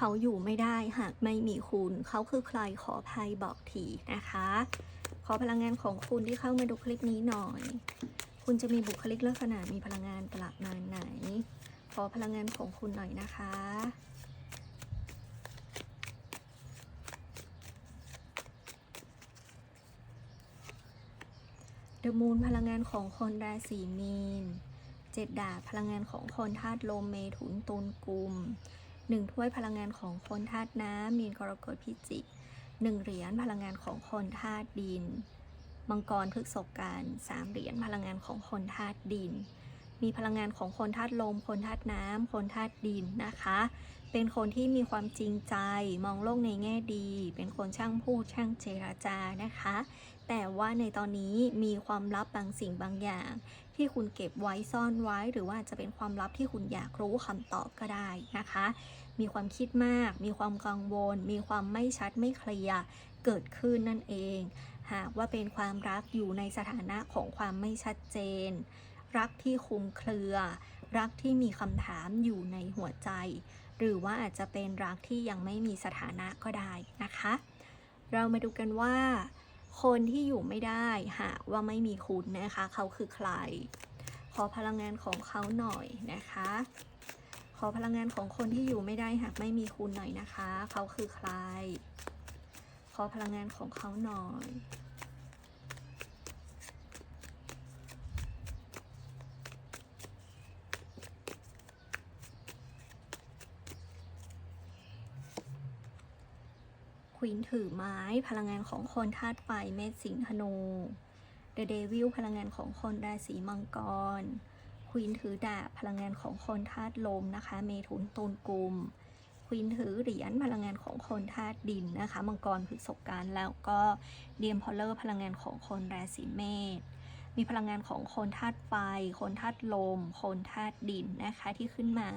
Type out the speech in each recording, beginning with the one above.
เขาอยู่ไม่ได้หากไม่มีคุณ เขาคือใครขอภัยบอกทีนะคะ ขอพลังงานของคุณที่เข้ามาดูคลิปนี้หน่อย คุณจะมีบุคลิกลักษณะมีพลังงานประมาณไหน ขอพลังงานของคุณหน่อยนะคะเดอะมูนพลังงานของคนราศีมีน เจ็ดดาบพลังงานของคนธาตุลมเมถุนตุลกุม หนึ่งถ้วยพลังงานของคนธาตุน้ำมีนกรกฎพิจิกหนึ่งเหรียญพลังงานของคนธาตุดิน มังกรพฤกษการสามเหรียญพลังงานของคนธาตุดิน มีพลังงานของคนธาตุลม คนธาตุน้ำคนธาตุดินนะคะ เป็นคนที่มีความจริงใจมองโลกในแง่ดี เป็นคนช่างพูดช่างเจรจานะคะ แต่ว่าในตอนนี้มีความลับบางสิ่งบางอย่าง ที่คุณเก็บไว้ซ่อนไว้ หรือว่าจะเป็นความลับที่คุณอยากรู้คำตอบก็ได้นะคะ มีความคิดมาก มีความกังวล มีความไม่ชัดไม่เคลียร์เกิดขึ้นนั่นเอง หากว่าเป็นความรักอยู่ในสถานะของความไม่ชัดเจน รักที่คลุมเครือ รักที่มีคำถามอยู่ในหัวใจ หรือว่าอาจจะเป็นรักที่ยังไม่มีสถานะก็ได้นะคะ เรามาดูกันว่า คนที่อยู่ไม่ได้หากว่าไม่มีคุณนะคะ เขาคือใคร ขอพลังงานของเขาหน่อยนะคะ ขอพลังงานของคนที่อยู่ไม่ได้หากไม่มีคุณหน่อยนะคะ เขาคือใคร ขอพลังงานของเขาหน่อย ควีนถือไม้พลังงานของคนธาตุไฟเมษสิงห์ธนู เดอะเดวิลพลังงานของคนราศีมังกร ควีนถือดาบพลังงานของคนธาตุลมนะคะ เมถุนตุลกุม ควีนถือเหรียญพลังงานของคนธาตุดินนะคะ มังกรพฤษภการแล้วก็เดียมพอลเลอร์พลังงานของคนราศีเมษ มีพลังงานของคนธาตุไฟ คนธาตุลม คนธาตุดินนะคะที่ขึ้นมา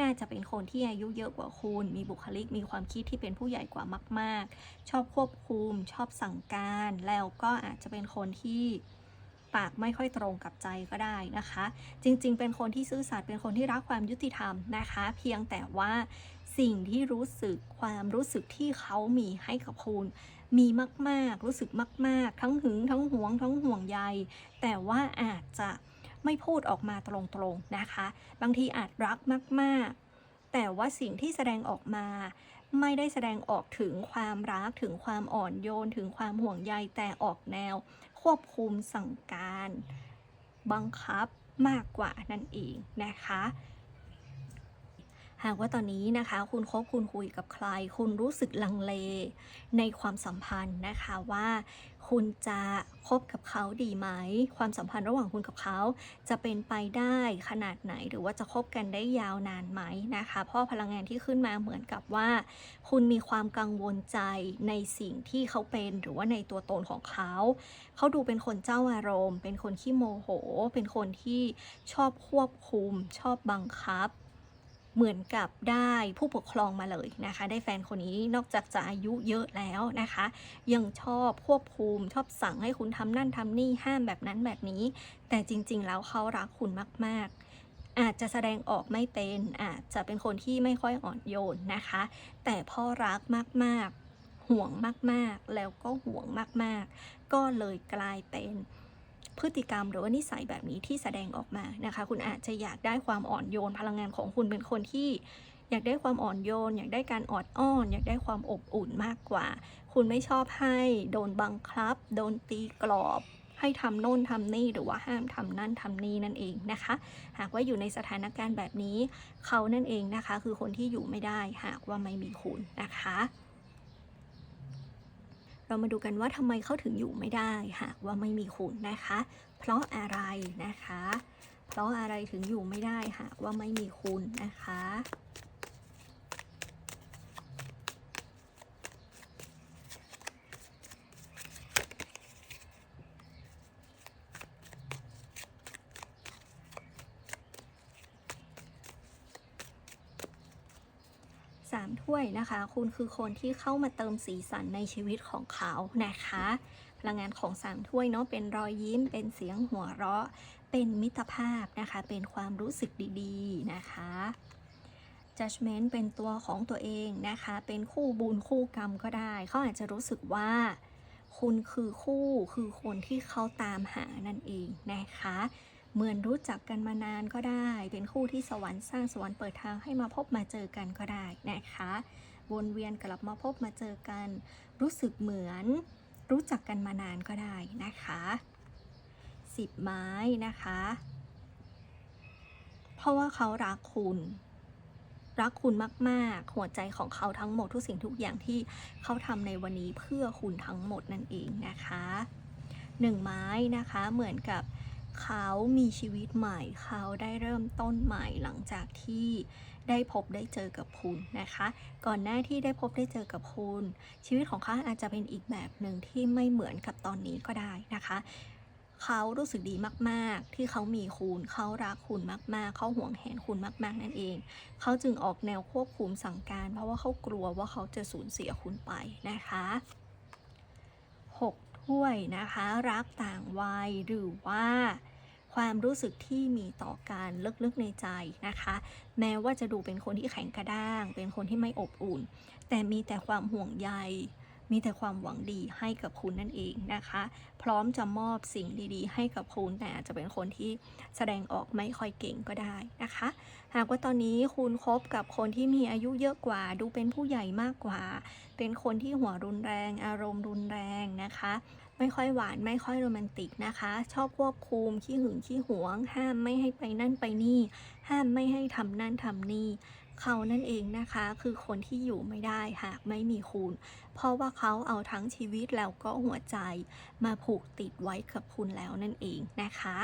น่าจะเป็นคนที่อายุเยอะกว่าคุณ มีบุคลิก มีความคิดที่เป็นผู้ใหญ่กว่ามาก ๆ ชอบควบคุม ชอบสั่งการ แล้วก็อาจจะเป็นคนที่ปากไม่ค่อยตรงกับใจก็ได้นะคะ จริงๆ เป็นคนที่ซื่อสัตย์เป็นคนที่รักความยุติธรรมนะคะ เพียงแต่ว่าสิ่งที่รู้สึกความรู้สึกที่เขามีให้กับคุณ มีมากๆ รู้สึกมาก ๆ ทั้งหึงทั้งหวง ทั้งห่วงใย แต่ว่าอาจจะไม่พูดออกมาตรงๆนะคะ บางทีอาจรักมาก ๆ แต่ว่าสิ่งที่แสดงออกมา ไม่ได้แสดงออกถึงความรักถึงความอ่อนโยน ถึงความห่วงใยแต่ออกแนว ควบคุมสั่งการ บังคับมากกว่านั่นเองนะคะ หากว่าตอนนี้นะคะคุณคบคุณคุยกับใคร คุณรู้สึกลังเลในความสัมพันธ์นะคะว่าคุณจะคบกับเขาดีไหม ความสัมพันธ์ระหว่างคุณกับเขา จะเป็นไปได้ขนาดไหน หรือว่าจะคบกันได้ยาวนานไหมนะคะเพราะพลังงานที่ขึ้นมาเหมือนกับว่า คุณมีความกังวลใจในสิ่งที่เขาเป็นหรือว่าในตัวตนของเขา เขาดูเป็นคนเจ้าอารมณ์ เป็นคนที่โมโห เป็นคนที่ชอบควบคุม ชอบบังคับ เหมือนกับได้ผู้ปกครองมาเลยนะคะ ได้แฟนคนนี้นอกจากจะอายุเยอะแล้วนะคะ ยังชอบควบคุมชอบสั่งให้คุณทำนั่นทำนี่ห้ามแบบนั้นแบบนี้ แต่จริง ๆ แล้วเขารักคุณมาก ๆอาจจะแสดงออกไม่เป็น อาจจะเป็นคนที่ไม่ค่อยอ่อนโยนนะคะ แต่พ่อรักมาก ๆ ห่วงมาก ๆ แล้วก็ห่วงมาก ๆ ก็เลยกลายเป็น พฤติกรรมหรือว่านิสัยแบบนี้ที่แสดงออกมานะคะ คุณอาจจะอยากได้ความอ่อนโยน พลังงานของคุณเป็นคนที่ อยากได้ความอ่อนโยน อยากได้การออดอ้อน อยากได้ความอบอุ่นมากกว่า คุณไม่ชอบให้โดนบังคับ โดนตีกรอบให้ทำโน่นทำนี่หรือว่าห้ามทำนั่นทำนี่นั่นเองนะคะ หากว่าอยู่ในสถานการณ์แบบนี้ เขานั่นเองนะคะ คือคนที่อยู่ไม่ได้หากว่าไม่มีคุณนะคะ เรามาดูกันว่าทำไมเขาถึงอยู่ไม่ได้หากว่าไม่มีคุณนะคะ เพราะอะไรนะคะ เพราะอะไรถึงอยู่ไม่ได้หากว่าไม่มีคุณนะคะ สามถ้วยนะคะ คุณคือคนที่เข้ามาเติมสีสันในชีวิตของเขานะคะ พลังงานของสามถ้วยเนาะเป็นรอยยิ้ม เป็นเสียงหัวเราะ เป็นมิตรภาพนะคะ เป็นความรู้สึกดีๆนะคะ judgment เป็นตัวของตัวเองนะคะ เป็นคู่บุญคู่กรรมก็ได้ เขาอาจจะรู้สึกว่าคุณคือคู่คือคนที่เขาตามหานั่นเองนะคะ เหมือนรู้จักกันมานานก็ได้ เป็นคู่ที่สวรรค์สร้างสวรรค์เปิดทางให้มาพบมาเจอกันก็ได้นะคะ วนเวียนกลับมาพบมาเจอกัน รู้สึกเหมือนรู้จักกันมานานก็ได้นะคะสิบไม้นะคะ เพราะว่าเขารักคุณ รักคุณมากๆ หัวใจของเขาทั้งหมดทุกสิ่งทุกอย่างที่เขาทำในวันนี้เพื่อคุณทั้งหมดนั่นเองนะคะหนึ่งไม้นะคะเหมือนกับ เขามีชีวิตใหม่ เขาได้เริ่มต้นใหม่หลังจากที่ได้พบได้เจอกับคุณนะคะ ก่อนหน้าที่ได้พบได้เจอกับคุณ ชีวิตของเขาอาจจะเป็นอีกแบบหนึ่งที่ไม่เหมือนกับตอนนี้ก็ได้นะคะเขารู้สึกดีมากๆ ที่เขามีคุณ เขารักคุณมาก ๆ เขาห่วงแหนคุณมาก ๆ นั่นเอง เขาจึงออกแนวควบคุมสั่งการ เพราะว่าเขากลัวว่าเขาจะสูญเสียคุณไปนะคะ ห้วยนะคะ รักต่างวัยหรือว่าความรู้สึกที่มีต่อการลึกๆในใจนะคะ แม้ว่าจะดูเป็นคนที่แข็งกระด้าง เป็นคนที่ไม่อบอุ่น แต่มีแต่ความห่วงใย มีแต่ความหวังดีให้กับคุณนั่นเองนะคะ พร้อมจะมอบสิ่งดีๆ ให้กับคุณแต่อาจจะเป็นคนที่แสดงออกไม่ค่อยเก่งก็ได้นะคะ หากว่าตอนนี้คุณคบกับคนที่มีอายุเยอะกว่า ดูเป็นผู้ใหญ่มากกว่า เป็นคนที่หัวรุนแรง อารมณ์รุนแรงนะคะ ไม่ค่อยหวานไม่ค่อยโรแมนติกนะคะ ชอบควบคุมขี้หึงขี้หวง ห้ามไม่ให้ไปนั่นไปนี่ ห้ามไม่ให้ทำนั่นทำนี่ เขานั่นเองนะคะคือคนที่อยู่ไม่ได้หากไม่มีคุณ เพราะว่าเขาเอาทั้งชีวิตแล้วก็หัวใจ มาผูกติดไว้กับคุณแล้วนั่นเองนะคะ